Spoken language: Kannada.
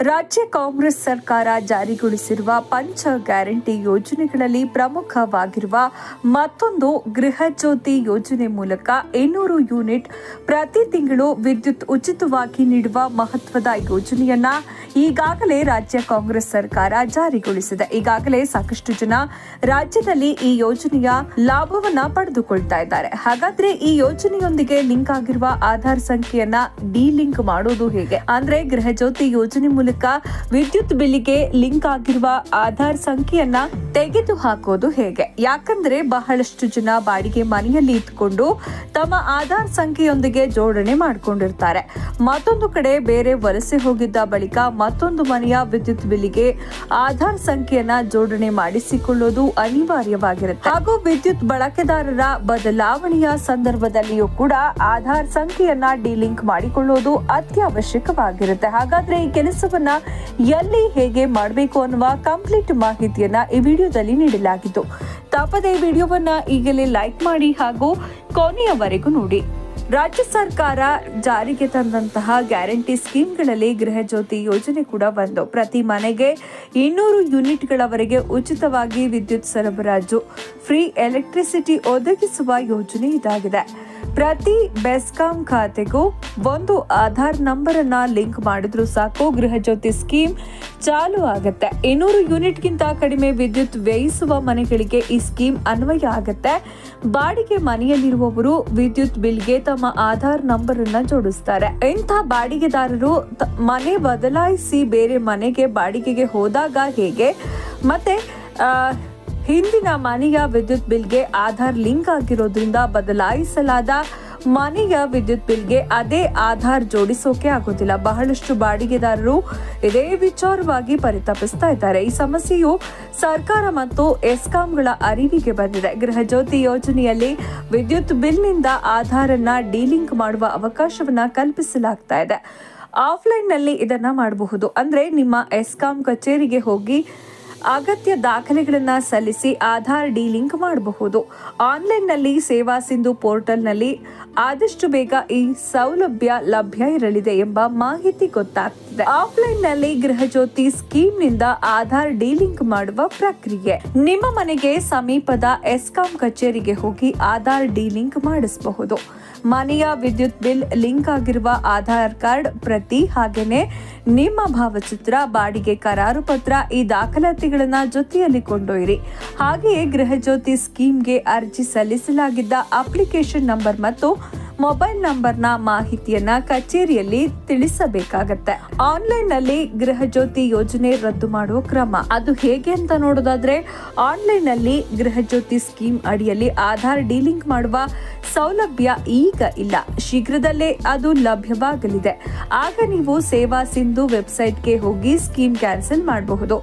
ರಾಜ್ಯ ಕಾಂಗ್ರೆಸ್ ಸರ್ಕಾರ ಜಾರಿಗೊಳಿಸಿರುವ ಪಂಚ ಗ್ಯಾರಂಟಿ ಯೋಜನೆಗಳಲ್ಲಿ ಪ್ರಮುಖವಾಗಿರುವ ಮತ್ತೊಂದು ಗೃಹ ಜ್ಯೋತಿ ಯೋಜನೆ ಮೂಲಕ ಇನ್ನೂರು ಯೂನಿಟ್ ಪ್ರತಿ ತಿಂಗಳು ವಿದ್ಯುತ್ ಉಚಿತವಾಗಿ ನೀಡುವ ಮಹತ್ವದ ಯೋಜನೆಯನ್ನ ಈಗಾಗಲೇ ರಾಜ್ಯ ಕಾಂಗ್ರೆಸ್ ಸರ್ಕಾರ ಜಾರಿಗೊಳಿಸಿದೆ. ಈಗಾಗಲೇ ಸಾಕಷ್ಟು ಜನ ರಾಜ್ಯದಲ್ಲಿ ಈ ಯೋಜನೆಯ ಲಾಭವನ್ನ ಪಡೆದುಕೊಳ್ತಾ ಇದ್ದಾರೆ. ಹಾಗಾದ್ರೆ ಈ ಯೋಜನೆಯೊಂದಿಗೆ ಲಿಂಕ್ ಆಗಿರುವ ಆಧಾರ್ ಸಂಖ್ಯೆಯನ್ನ ಡಿಲಿಂಕ್ ಮಾಡೋದು ಹೇಗೆ? ಅಂದ್ರೆ ಗೃಹ ಜ್ಯೋತಿ ಯೋಜನೆ ವಿದ್ಯುತ್ ಬಿಲ್ಲಿಗೆ ಲಿಂಕ್ ಆಗಿರುವ ಆಧಾರ್ ಸಂಖ್ಯೆಯನ್ನ ತೆಗೆದು ಹಾಕೋದು ಹೇಗೆ? ಯಾಕಂದ್ರೆ ಬಹಳಷ್ಟು ಜನ ಬಾಡಿಗೆ ಮನೆಯಲ್ಲಿ ಇದ್ಕೊಂಡು ತಮ್ಮ ಆಧಾರ್ ಸಂಖ್ಯೆಯೊಂದಿಗೆ ಜೋಡಣೆ ಮಾಡಿಕೊಂಡಿರ್ತಾರೆ. ಮತ್ತೊಂದು ಕಡೆ ಬೇರೆ ವಲಸೆ ಹೋಗಿದ್ದ ಬಳಿಕ ಮತ್ತೊಂದು ಮನೆಯ ವಿದ್ಯುತ್ ಬಿಲ್ಲಿಗೆ ಆಧಾರ್ ಸಂಖ್ಯೆಯನ್ನ ಜೋಡಣೆ ಮಾಡಿಸಿಕೊಳ್ಳೋದು ಅನಿವಾರ್ಯವಾಗಿರುತ್ತೆ. ಹಾಗೂ ವಿದ್ಯುತ್ ಬಳಕೆದಾರರ ಬದಲಾವಣೆಯ ಸಂದರ್ಭದಲ್ಲಿಯೂ ಕೂಡ ಆಧಾರ್ ಸಂಖ್ಯೆಯನ್ನ ಡಿಲಿಂಕ್ ಮಾಡಿಕೊಳ್ಳೋದು ಅತ್ಯವಶ್ಯಕವಾಗಿರುತ್ತೆ. ಹಾಗಾದ್ರೆ ಈ ಕೆಲಸವನ್ನ ಎಲ್ಲಿ ಹೇಗೆ ಮಾಡಬೇಕು ಅನ್ನುವ ಕಂಪ್ಲೀಟ್ ಮಾಹಿತಿಯನ್ನ ಈ ವಿಡಿಯೋದಲ್ಲಿ ನೀಡಲಾಗಿತ್ತು. ತಪ್ಪದೆ ವಿಡಿಯೋವನ್ನ ಈಗಲೇ ಲೈಕ್ ಮಾಡಿ ಹಾಗೂ ಕೊನೆಯವರೆಗೂ ನೋಡಿ. ರಾಜ್ಯ ಸರ್ಕಾರ ಜಾರಿಗೆ ತಂದಂತಹ ಗ್ಯಾರಂಟಿ ಸ್ಕೀಮ್ಗಳಲ್ಲಿ ಗೃಹ ಜ್ಯೋತಿ ಯೋಜನೆ ಕೂಡ ಒಂದು ಪ್ರತಿ ಮನೆಗೆ ಇನ್ನೂರು ಯೂನಿಟ್ಗಳವರೆಗೆ ಉಚಿತವಾಗಿ ವಿದ್ಯುತ್ ಸರಬರಾಜು ಫ್ರೀ ಎಲೆಕ್ಟ್ರಿಸಿಟಿ ಒದಗಿಸುವ ಯೋಜನೆ ಇದಾಗಿದೆ. ಪ್ರತಿ ಬೆಸ್ಕಾಂ ಖಾತೆಗೂ ಒಂದು ಆಧಾರ್ ನಂಬರ್ ಅನ್ನ ಲಿಂಕ್ ಮಾಡಿದ್ರು ಸಾಕು. ಗೃಹ ಜ್ಯೋತಿ ಸ್ಕೀಮ್ ಚಾಲು ಆಗುತ್ತೆ. ಇನ್ನೂರು ಯೂನಿಟ್ಗಿಂತ ಕಡಿಮೆ ವಿದ್ಯುತ್ ವ್ಯಯಿಸುವ ಮನೆಗಳಿಗೆ ಈ ಸ್ಕೀಮ್ ಅನ್ವಯ ಆಗುತ್ತೆ. ಬಾಡಿಗೆ ಮನೆಯಲ್ಲಿರುವವರು ವಿದ್ಯುತ್ ಬಿಲ್ಗೆ ತಮ್ಮ ಆಧಾರ್ ನಂಬರ್ ಅನ್ನ ಜೋಡಿಸ್ತಾರೆ. ಇಂಥ ಬಾಡಿಗೆದಾರರು ಮನೆ ಬದಲಾಯಿಸಿ ಬೇರೆ ಮನೆಗೆ ಬಾಡಿಗೆಗೆ ಹೋದಾಗ ಹೇಗೆ? ಮತ್ತೆ ಹಿಂದಿನ ಮನೆಯ ವಿದ್ಯುತ್ ಬಿಲ್ಗೆ ಆಧಾರ್ ಲಿಂಕ್ ಆಗಿರೋದ್ರಿಂದ ಬದಲಾಯಿಸಲಾದ ಮನೆಯ ವಿದ್ಯುತ್ ಬಿಲ್ಗೆ ಅದೇ ಆಧಾರ್ ಜೋಡಿಸೋಕೆ ಆಗೋದಿಲ್ಲ. ಬಹಳಷ್ಟು ಬಾಡಿಗೆದಾರರು ಇದೇ ವಿಚಾರವಾಗಿ ಪರಿತಪಿಸ್ತಾ ಇದ್ದಾರೆ. ಈ ಸಮಸ್ಯೆಯು ಸರ್ಕಾರ ಮತ್ತು ಎಸ್ಕಾಂಗಳ ಅರಿವಿಗೆ ಬಂದಿದೆ. ಗೃಹ ಜ್ಯೋತಿ ಯೋಜನೆಯಲ್ಲಿ ವಿದ್ಯುತ್ ಬಿಲ್ನಿಂದ ಆಧಾರನ್ನ ಡಿಲಿಂಕ್ ಮಾಡುವ ಅವಕಾಶವನ್ನ ಕಲ್ಪಿಸಲಾಗ್ತಾ ಇದೆ. ಆಫ್ಲೈನ್ನಲ್ಲಿ ಇದನ್ನ ಮಾಡಬಹುದು. ಅಂದ್ರೆ ನಿಮ್ಮ ಎಸ್ಕಾಂ ಕಚೇರಿಗೆ ಹೋಗಿ ಅಗತ್ಯ ದಾಖಲೆಗಳನ್ನು ಸಲ್ಲಿಸಿ ಆಧಾರ್ ಡಿ ಲಿಂಕ್ ಮಾಡಬಹುದು. ಆನ್ಲೈನ್ನಲ್ಲಿ ಸೇವಾ ಸಿಂಧು ಪೋರ್ಟಲ್ನಲ್ಲಿ ಆದಷ್ಟು ಬೇಗ ಈ ಸೌಲಭ್ಯ ಲಭ್ಯ ಇರಲಿದೆ ಎಂಬ ಮಾಹಿತಿ ಗೊತ್ತಾಗ್ತಿದೆ. ಆಫ್ಲೈನ್ನಲ್ಲಿ ಗೃಹಜ್ಯೋತಿ ಸ್ಕೀಮ್ನಿಂದ ಆಧಾರ್ ಡಿ ಲಿಂಕ್ ಮಾಡುವ ಪ್ರಕ್ರಿಯೆ. ನಿಮ್ಮ ಮನೆಗೆ ಸಮೀಪದ ಎಸ್ಕಾಂ ಕಚೇರಿಗೆ ಹೋಗಿ ಆಧಾರ್ ಡಿ ಲಿಂಕ್ ಮಾಡಿಸಬಹುದು. ಮನೆಯ ವಿದ್ಯುತ್ ಬಿಲ್ ಲಿಂಕ್ ಆಗಿರುವ ಆಧಾರ್ ಕಾರ್ಡ್ ಪ್ರತಿ ಹಾಗೆಯೇ ನಿಮ್ಮ ಭಾವಚಿತ್ರ, ಬಾಡಿಗೆ ಕರಾರು ಪತ್ರ ಈ ದಾಖಲಾತಿಗಳನ್ನು ಜೊತೆಯಲ್ಲಿ ಕೊಂಡೊಯ್ಯಿರಿ. ಹಾಗೆಯೇ ಗೃಹಜ್ಯೋತಿ ಸ್ಕೀಮ್ಗೆ ಅರ್ಜಿ ಸಲ್ಲಿಸಲಾಗಿದ್ದ ಅಪ್ಲಿಕೇಶನ್ ನಂಬರ್ ಮತ್ತು ಮೊಬೈಲ್ ನಂಬರ್ನ ಮಾಹಿತಿಯನ್ನ ಕಚೇರಿಯಲ್ಲಿ ತಿಳಿಸಬೇಕಾಗತ್ತೆ. ಆನ್ಲೈನ್ನಲ್ಲಿ ಗೃಹ ಯೋಜನೆ ರದ್ದು ಮಾಡುವ ಕ್ರಮ. ಅದು ಹೇಗೆ ಅಂತ ನೋಡೋದಾದ್ರೆ ಆನ್ಲೈನ್ನಲ್ಲಿ ಗೃಹ ಸ್ಕೀಮ್ ಅಡಿಯಲ್ಲಿ ಆಧಾರ್ ಡೀಲಿಂಕ್ ಮಾಡುವ ಸೌಲಭ್ಯ ಈಗ ಇಲ್ಲ. ಶೀಘ್ರದಲ್ಲೇ ಅದು ಲಭ್ಯವಾಗಲಿದೆ. ಆಗ ನೀವು ಸೇವಾ ಸಿಂಧು ವೆಬ್ಸೈಟ್ಗೆ ಹೋಗಿ ಸ್ಕೀಮ್ ಕ್ಯಾನ್ಸಲ್ ಮಾಡಬಹುದು.